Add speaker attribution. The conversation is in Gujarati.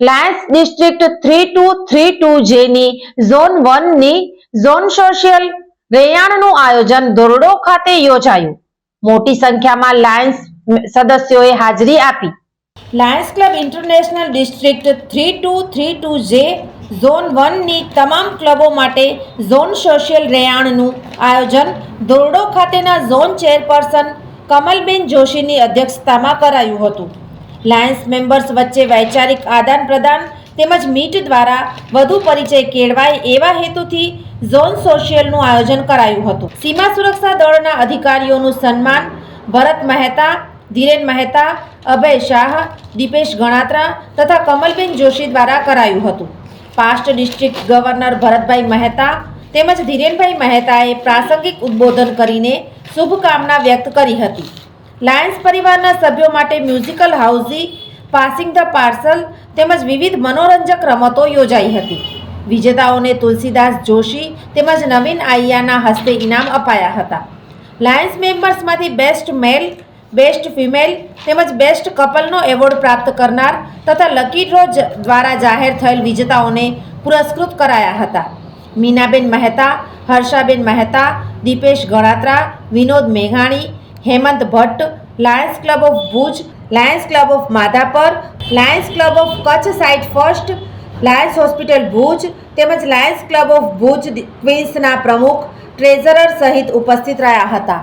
Speaker 1: Lions district three two three two J ની ઝોન વનની ઝોન સોશિયલ રેયાણનું આયોજન ધોરડો ખાતે યોજાયું. મોટી સંખ્યામાં લાયન્સ સદસ્યોએ હાજરી આપી. Lions club international district three two three two J zone વનની તમામ ક્લબો માટે ઝોન સોશિયલ રેયાણનું આયોજન ધોરડો ખાતેના ઝોન ચેરપર્સન કમલબેન જોશીની અધ્યક્ષતામાં કરાયું હતું. લાયન્સ મેમ્બર્સ વચ્ચે વૈચારિક આદાન પ્રદાન તેમજ મીટ દ્વારા વધુ પરિચય કેળવાય એવા હેતુથી ઝોન સોશિયલનું આયોજન કરાયું હતું. સીમા સુરક્ષા દળના અધિકારીઓનું સન્માન ભરત મહેતા, ધીરેન મહેતા, અભય શાહ, દીપેશ ગણાત્રા તથા કમલબેન જોશી દ્વારા કરાયું હતું. Past district governor Bharatbhai Mehta તેમજ ધીરેનભાઈ મહેતાએ પ્રાસંગિક ઉદ્બોધન કરીને શુભકામના વ્યક્ત કરી હતી. લાયન્સ પરિવારના સભ્યો માટે musical housie, passing the parcel તેમજ વિવિધ મનોરંજક રમતો યોજાઈ હતી. વિજેતાઓને તુલસીદાસ જોશી તેમજ નવીન આઈયાના હસ્તે ઇનામ અપાયા હતા. લાયન્સ મેમ્બર્સમાંથી બેસ્ટ મેલ, બેસ્ટ ફિમેલ તેમજ બેસ્ટ કપલનો એવોર્ડ પ્રાપ્ત કરનાર તથા લકી ડ્રો દ્વારા જાહેર થયેલ વિજેતાઓને પુરસ્કૃત કરાયા હતા. મીનાબેન મહેતા, હર્ષાબેન મહેતા, દીપેશ ગણાત્રા, વિનોદ મેઘાણી Hemant Bhatt, lions club of Bhuj, lions club of Madhapar, lions club of Kutch sight first, lions hospital Bhuj, તેમજ લાયન્સ ક્લબ ઓફ ભુજ ક્વીન્સના પ્રમુખ, ટ્રેઝરર સહિત ઉપસ્થિત રહ્યા હતા.